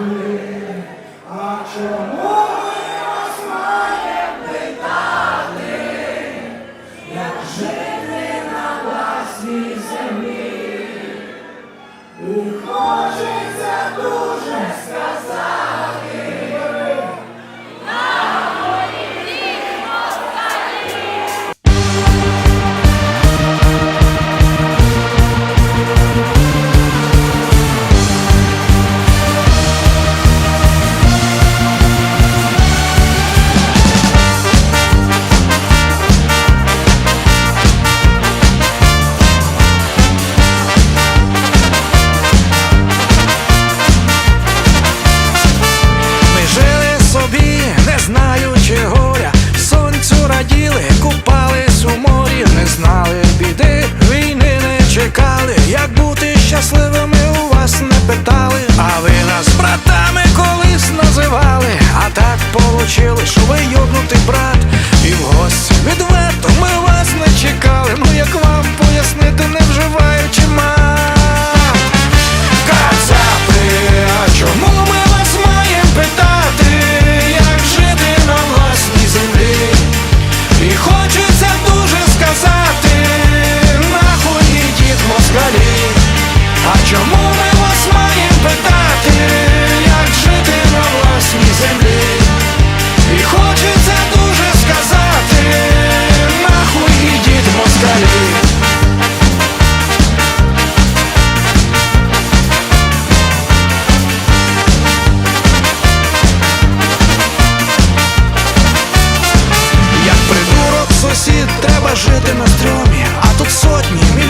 Amen. всі треба жити на стрьомі, а тут сотні мільйонів